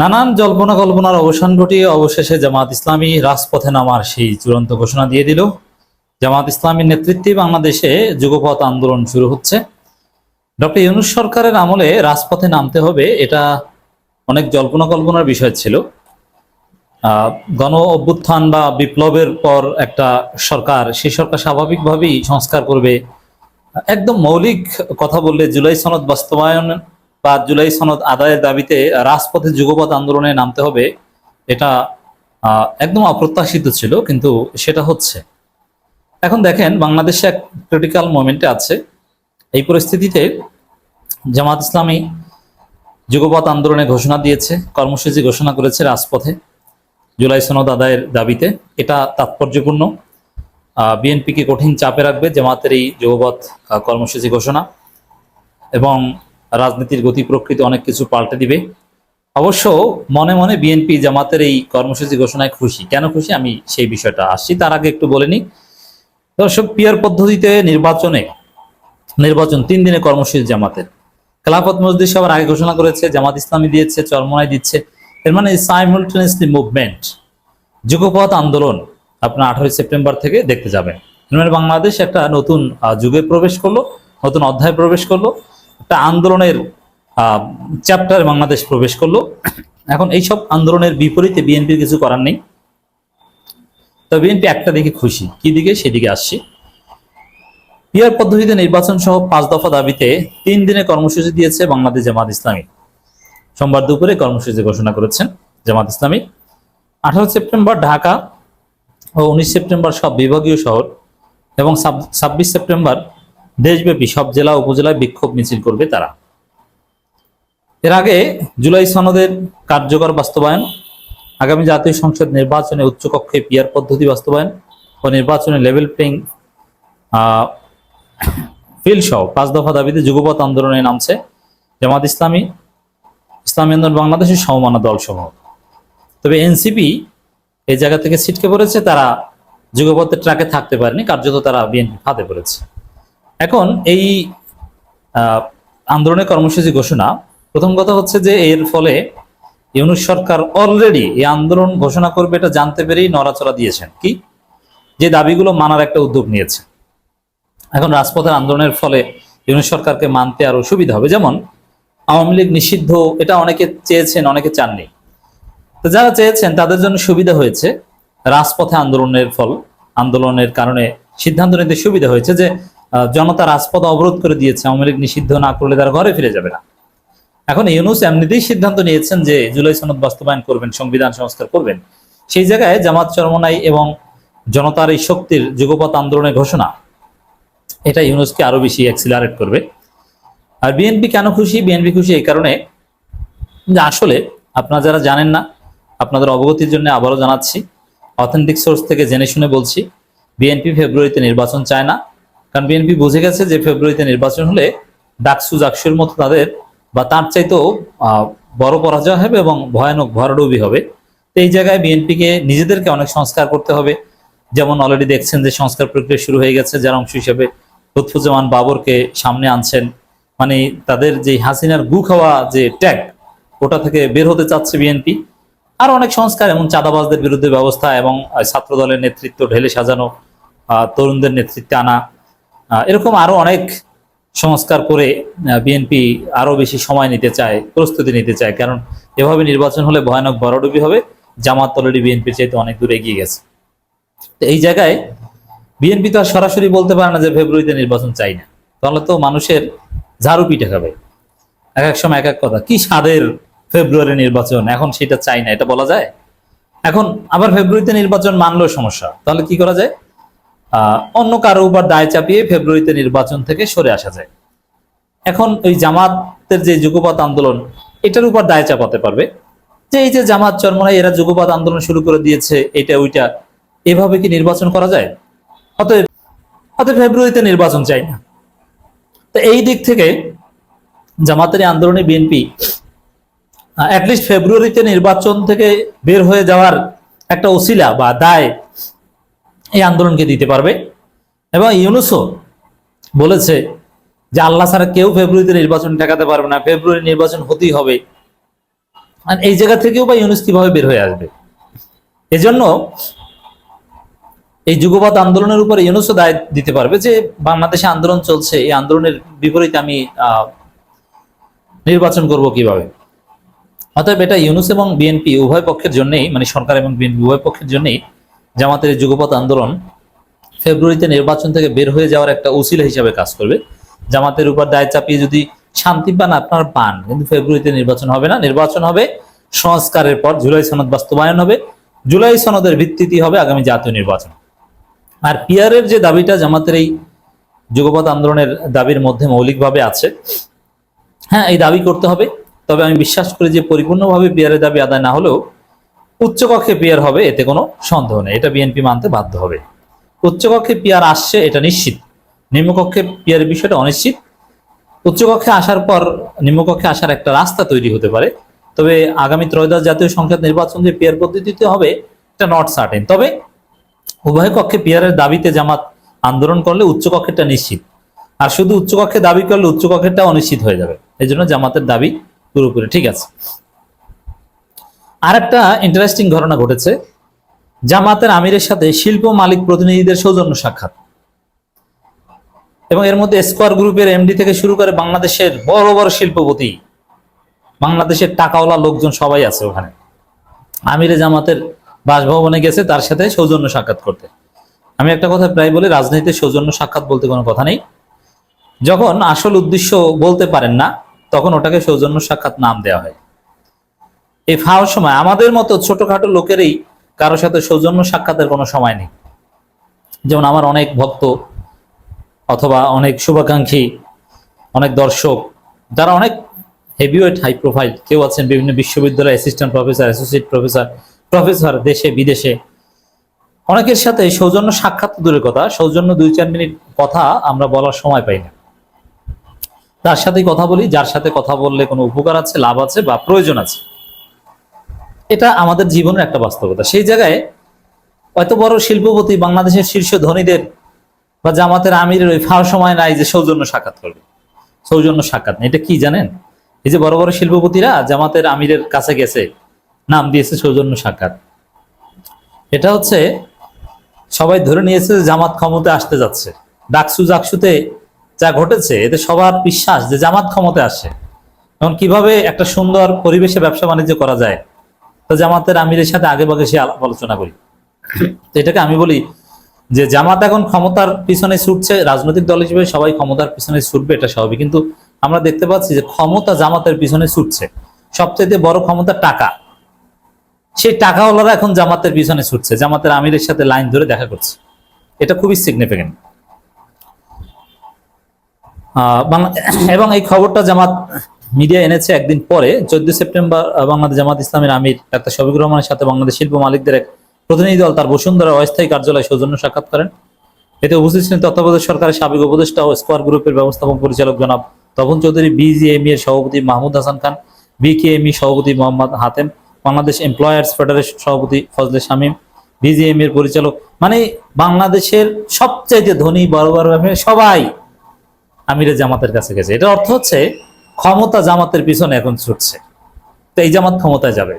নানান জল্পনা কল্পনার অবসান ঘটিয়ে অবশেষে জামাত ইসলামী রাজপথে নামার সেই চূড়ান্ত ঘোষণা দিয়ে দিল। জামাত ইসলামীর নেতৃত্বে বাংলাদেশে যুগপথ আন্দোলন শুরু হচ্ছে। ডক্টর ইউনুস সরকারের আমলে রাজপথে নামতে হবে এটা অনেক জল্পনা কল্পনার বিষয় ছিল। গণ অভ্যুত্থান বা বিপ্লবের পর একটা সরকার, সেই সরকার স্বাভাবিকভাবেই সংস্কার করবে। একদম মৌলিক কথা বললে জুলাই সনদ বাস্তবায়ন বা জুলাই সনদ আদায়ের দাবিতে রাজপথে যুগপথ আন্দোলনে নামতে হবে, এটা একদম অপ্রত্যাশিত ছিল, কিন্তু সেটা হচ্ছে। এখন দেখেন, বাংলাদেশে এক ক্রিটিক্যাল মোমেন্টে আছে। এই পরিস্থিতিতে জামাত ইসলামী যুগপথ আন্দোলনে ঘোষণা দিয়েছে, কর্মসূচি ঘোষণা করেছে রাজপথে জুলাই সনদ আদায়ের দাবিতে। এটা তাৎপর্যপূর্ণ। বিএনপিকে কঠিন চাপে রাখবে জামাতের এই যুগপথ কর্মসূচি ঘোষণা। এবং রাজনীতির গতি প্রকৃতি অনেক কিছু পাল্টে দিবে। অবশ্য মনে মনে বিএনপি জামাতের এই কর্মসূচি ঘোষণায় খুশি। কেন খুশি? আমি সেই বিষয়টা আসছি। তার আগে একটু বলে নিই। দর্শক, পিয়ার পদ্ধতিতে নির্বাচনে, নির্বাচন তিন দিনে কর্মসূচি জামাতের। খেলাফত মসজিদ সবার আগে ঘোষণা করেছে, জামাত ইসলামী দিয়েছে, চরমনাই দিচ্ছে। এর মানে সাইমultaneously মুভমেন্ট যুগপথ আন্দোলন আপনার আঠারোই সেপ্টেম্বর থেকে দেখতে যাবেন। এর মানে বাংলাদেশ একটা নতুন যুগে প্রবেশ করল, নতুন অধ্যায় প্রবেশ করল। একটা আন্দোলনের চ্যাপ্টার বাংলাদেশ প্রবেশ করল। এখন এইসব আন্দোলনের বিপরীতে বিএনপির কিছু করার নেই। তো বিএনপি একটা দিকে খুশি, কি দিকে? সেদিকে আসছি। পিয়ার পদ্ধতিতে নির্বাচন সহ পাঁচ দফা দাবিতে তিন দিনে কর্মসূচি দিয়েছে বাংলাদেশ জামাত ইসলামী। সোমবার দুপুরে কর্মসূচি ঘোষণা করেছেন জামাত ইসলামী। আঠারো সেপ্টেম্বর ঢাকা ও উনিশ সেপ্টেম্বর সব বিভাগীয় শহর এবং ছাব্বিশ সেপ্টেম্বর দেশব্যাপী সব জেলা উপজেলায় বিক্ষোভ মিছিল করবে তারা। এর আগে জুলাই সনদের কার্যকর বাস্তবায়ন, আগামী জাতীয় সংসদ নির্বাচনে উচ্চকক্ষে পিয়ার পদ্ধতি বাস্তবায়ন ও নির্বাচনে লেভেল প্লেইং ফিল্ড সহ পাঁচ দফা দাবিতে যুগপথ আন্দোলনে নামছে জামাত ইসলামী ইসলামী আন্দোলন বাংলাদেশের সমমানা দল সমূহ তবে এনসিপি এই জায়গা থেকে ছিটকে পড়েছে, তারা যুগপথের ট্রাকে থাকতে পারেনি, কার্যত তারা বিএনপি ফাঁদে পড়েছে। এখন এই আন্দোলনের কর্মসূচি ঘোষণা, প্রথম কথা হচ্ছে যে এর ফলে ইউনুস সরকার অলরেডি এই আন্দোলন ঘোষণা করবে এটা জানতে পেরেই নড়াচড়া দিয়েছেন। কি? যে দাবিগুলো মানার একটা উদ্যোগ নিয়েছে। এখন রাজপথের আন্দোলনের ফলে ইউনুস সরকারকে মানতে আরও সুবিধা হবে। যেমন, আওয়ামী লীগ নিষিদ্ধ, এটা অনেকে চেয়েছেন, অনেকে চাননি। তো যারা চেয়েছেন, তাদের জন্য সুবিধা হয়েছে রাজপথে আন্দোলনের ফল, আন্দোলনের কারণে সিদ্ধান্ত নিতে সুবিধা হয়েছে যে জনতা রাজপথ অবরোধ করে দিয়েছে, আওয়ামী লীগ নিষিদ্ধ না করলে তারা ঘরে ফিরে যাবে না। এখন ইউনুস এমনিতেই সিদ্ধান্ত নিয়েছেন যে জুলাই সনদ বাস্তবায়ন করবেন, সংবিধান সংস্কার করবেন। সেই জায়গায় জামাত চরমনাই এবং জনতার এই শক্তির যুগপথ আন্দোলনের ঘোষণা, এটা ইউনুসকে আরও বেশি অ্যাক্সিলারেট করবে। আর বিএনপি কেন খুশি? বিএনপি খুশি এই কারণে যে আসলে আপনারা যারা জানেন না, আপনাদের অবগতির জন্য আবারও জানাচ্ছি, অথেন্টিক সোর্স থেকে জেনে শুনে বলছি, বিএনপি ফেব্রুয়ারিতে নির্বাচন চায় না কারণ বিএনপি বুঝে গেছে যে ফেব্রুয়ারিতে নির্বাচন হলে ডাকসু জাকসুর মতো তাদের বা তার চাইতেও বড় পরাজয় হবে এবং ভয়ানক ভরাডুবি হবে। তো এই জায়গায় বিএনপিকে নিজেদেরকে অনেক সংস্কার করতে হবে। যেমন অলরেডি দেখছেন যে সংস্কার প্রক্রিয়া শুরু হয়ে গেছে, যার অংশ হিসেবে লুৎফুজ্জামান বাবরকে সামনে আনছেন। মানে তাদের যে হাসিনার গু খাওয়া যে ট্যাগ, ওটা থেকে বের হতে চাচ্ছে বিএনপি। আর অনেক সংস্কার এবং চাঁদাবাজদের বিরুদ্ধে ব্যবস্থা এবং ছাত্র দলের নেতৃত্ব ঢেলে সাজানো তরুণদের নেতৃত্বে আনা। এরকম আরও অনেক সংস্কার করে বিএনপি আরও বেশি সময় নিতে চায়, প্রস্তুতি নিতে চায়। কারণ এভাবে নির্বাচন হলে ভয়ানক বড়ডুবি হবে, জামাত অলরেডি বিএনপির চাইতে অনেক দূর এগিয়ে গেছে। তো এই জায়গায় বিএনপি তো আর সরাসরি বলতে পারে না যে ফেব্রুয়ারিতে নির্বাচন চাই না। তাহলে তো মানুষের ঝাড়ু পিঠে খাবে। এক এক সময় এক এক কথা, কি স্বাদের ফেব্রুয়ারি নির্বাচন? এখন সেটা চাই না, এটা বলা যায়? এখন আবার ফেব্রুয়ারিতে নির্বাচন মানলেও সমস্যা। তাহলে কি করা যায়? অন্য কারও উপর দায় চাপিয়ে ফেব্রুয়ারিতে নির্বাচন থেকে সরে আসা যায়। এখন ওই জামাতের যে যুগপৎ আন্দোলন, এটার উপর দায় চাপাতে পারবে। যে এই যে জামাত চরমনাই এরা যুগপৎ আন্দোলন শুরু করে দিয়েছে, এটা ওইটা, এভাবে কি নির্বাচন করা যায়? অতএব অতএব ফেব্রুয়ারিতে নির্বাচন চাই না। তো এই দিক থেকে জামাতের আন্দোলনে বিএনপি অ্যাটলিস্ট ফেব্রুয়ারিতে নির্বাচন থেকে বের হয়ে যাওয়ার একটা ওসিলা বা দায় এই আন্দোলনকে দিতে পারবে। এবং ইউনুসও বলেছে যে আল্লাহ ছাড়া কেউ ফেব্রুয়ারিতে নির্বাচন ঠেকাতে পারবে না, ফেব্রুয়ারি নির্বাচন হতেই হবে। আর এই জায়গা থেকেও বা ইউনুস কীভাবে বের হয়ে আসবে? এজন্য এই যুগবাদ আন্দোলনের উপরে ইউনুসও দায় দিতে পারবে যে বাংলাদেশে আন্দোলন চলছে, এই আন্দোলনের বিপরীতে আমি নির্বাচন করব কীভাবে? অতএব এটা ইউনুস এবং বিএনপি উভয় পক্ষের জন্যই মানে সরকার এবং বিএনপি উভয় পক্ষের জন্যই জামাতের এই যুগপৎ আন্দোলন ফেব্রুয়ারিতে নির্বাচন থেকে বের হয়ে যাওয়ার একটা উসিলা হিসাবে কাজ করবে। জামাতের উপর দায় চাপিয়ে যদি শান্তি পান, আপনার পান। কিন্তু ফেব্রুয়ারিতে নির্বাচন হবে না। নির্বাচন হবে সংস্কারের পর, জুলাই সনদ বাস্তবায়ন হবে। জুলাই সনদের ভিত্তিতে হবে আগামী জাতীয় নির্বাচন। আর পিয়ারের যে দাবিটা জামাতের এই যুগপৎ আন্দোলনের দাবির মধ্যে মৌলিকভাবে আছে হ্যাঁ এই দাবি করতে হবে। তবে আমি বিশ্বাস করি যে পরিপূর্ণভাবে পিয়ারের দাবি আদায় না হলেও উচ্চকক্ষে পিয়ার হবে, এতে কোনো সন্দেহ নেই। এটা বিএনপি মানতে বাধ্য হবে। উচ্চকক্ষে পিয়ার আসছে, এটা নিশ্চিত। নিম্নকক্ষে পিয়ার বিষয়টা অনিশ্চিত। উচ্চকক্ষে আসার পর নিম্নকক্ষে আসার একটা রাস্তা তৈরি হতে পারে। তবে আগামী ত্রয়োদশ জাতীয় সংসদ নির্বাচন যে পিয়ার পদ্ধতিতে হবে, এটা নট সার্টেন তবে উভয় কক্ষে পিয়ারের দাবিতে জামাত আন্দোলন করলে উচ্চকক্ষেরটা নিশ্চিত। আর শুধু উচ্চকক্ষে দাবি করলে উচ্চকক্ষেরটা অনিশ্চিত হয়ে যাবে। এই জন্য জামাতের দাবি পুরোপুরি ঠিক আছে। আর একটা ইন্টারেস্টিং ঘটনা ঘটেছে। জামাতের আমিরের সাথে শিল্প মালিক প্রতিনিধিদের সৌজন্য সাক্ষাৎ। এবং এর মধ্যে স্কোয়ার গ্রুপের এমডি থেকে শুরু করে বাংলাদেশের বড় বড় শিল্পপতি, বাংলাদেশের টাকাওয়ালা লোকজন সবাই আছে ওখানে। আমিরে জামাতের বাসভবনে গেছে, তার সাথে সৌজন্য সাক্ষাৎ করতে। আমি একটা কথা প্রায় বলি, রাজনীতিতে সৌজন্য সাক্ষাৎ বলতে কোনো কথা নেই। যখন আসল উদ্দেশ্য বলতে পারেন না, তখন ওটাকে সৌজন্য সাক্ষাৎ নাম দেওয়া হয়। এই ফাওয়ার সময় আমাদের মতো ছোটখাটো লোকেরই কারোর সাথে সৌজন্য সাক্ষাতের কোনো সময় নেই। যেমন আমার অনেক ভক্ত অথবা অনেক শুভাকাঙ্ক্ষী, অনেক দর্শক, যারা অনেক হেভিওয়েট হাই প্রোফাইল কেউ আছেন বিভিন্ন বিশ্ববিদ্যালয়ে assistant professor associate professor professor দেশে, বিদেশে। অনেকের সাথে সৌজন্য সাক্ষাৎ দূরের কথা, সৌজন্য দুই চার মিনিট কথা আমরা বলার সময় পাই না। তার সাথেই কথা বলি, যার সাথে কথা বললে কোনো উপকার আছে, লাভ আছে বা প্রয়োজন আছে। এটা আমাদের জীবনের একটা বাস্তবতা। সেই জায়গায় এত বড় শিল্পপতি, বাংলাদেশের শীর্ষ ধনীদের বা জামাতের আমিরের ওই ফাও সময় নাই যে সৌজন্য সাক্ষাৎ করবে। সৌজন্য সাক্ষাৎ নেই। এটা কি জানেন? এই যে বড় বড় শিল্পপতিরা জামাতের আমিরের কাছে গেছে, নাম দিয়েছে সৌজন্য সাক্ষাৎ। এটা হচ্ছে সবাই ধরে নিয়েছে যে জামাত ক্ষমতা আসতে যাচ্ছে। ডাকসু জাকসুতে যা ঘটেছে, এতে সবার বিশ্বাস যে জামাত ক্ষমতা আসে এখন কীভাবে একটা সুন্দর পরিবেশে ব্যবসা বাণিজ্য করা যায় তো জামাতের আমিরের সাথে আগে ভাগে সে আলোচনা করি। তো এটাকে আমি বলি যে জামাত এখন ক্ষমতার পিছনে ছুটছে, রাজনৈতিক দল হিসেবে সবাই ক্ষমতার পিছনে ছুটবে, এটা স্বাভাবিক। কিন্তু আমরা দেখতে পাচ্ছি যে ক্ষমতা জামাতের পিছনে ছুটছে। সবচেয়ে বড় ক্ষমতা টাকা। সেই টাকাওয়ালারা এখন জামাতের পিছনে ছুটছে, জামাতের আমিরের সাথে লাইন ধরে দেখা করছে। এটা খুবই সিগনিফিকেন্ট এবং এই খবরটা জামাত মিডিয়া এনেছে একদিন পরে, চোদ্দ সেপ্টেম্বর বাংলাদেশ জামাত ইসলামের আমির ডাক্তার শফিকুর রহমানের সাথে বাংলাদেশ শিল্প মালিকদের এক প্রতিনিধি দল তার বসুন্ধরা অস্থায়ী কার্যালয়ে সৌজন্য সাক্ষাৎ করেন। এতে উপস্থিত ছিলেন তত্ত্বাবধায়ক সরকারের সাবেক উপদেষ্টা ও স্কোয়ার গ্রুপের ব্যবস্থাপক পরিচালক জনাব তপন চৌধুরী বিজিএমই এর সভাপতি মাহমুদ হাসান খান বিকেএমই সভাপতি মোহাম্মদ হাতেম, বাংলাদেশ এমপ্লয়ার্স ফেডারেশন সভাপতি ফজলে শামীম বিজিএম এর পরিচালক মানে বাংলাদেশের সবচাইতে ধনী বড় বড় সবাই আমিরের জামাতের কাছে গেছে। এটার অর্থ হচ্ছে ক্ষমতা জামাতের পিছনে এখন ছুটছে। তো এই জামাত ক্ষমতায় যাবে।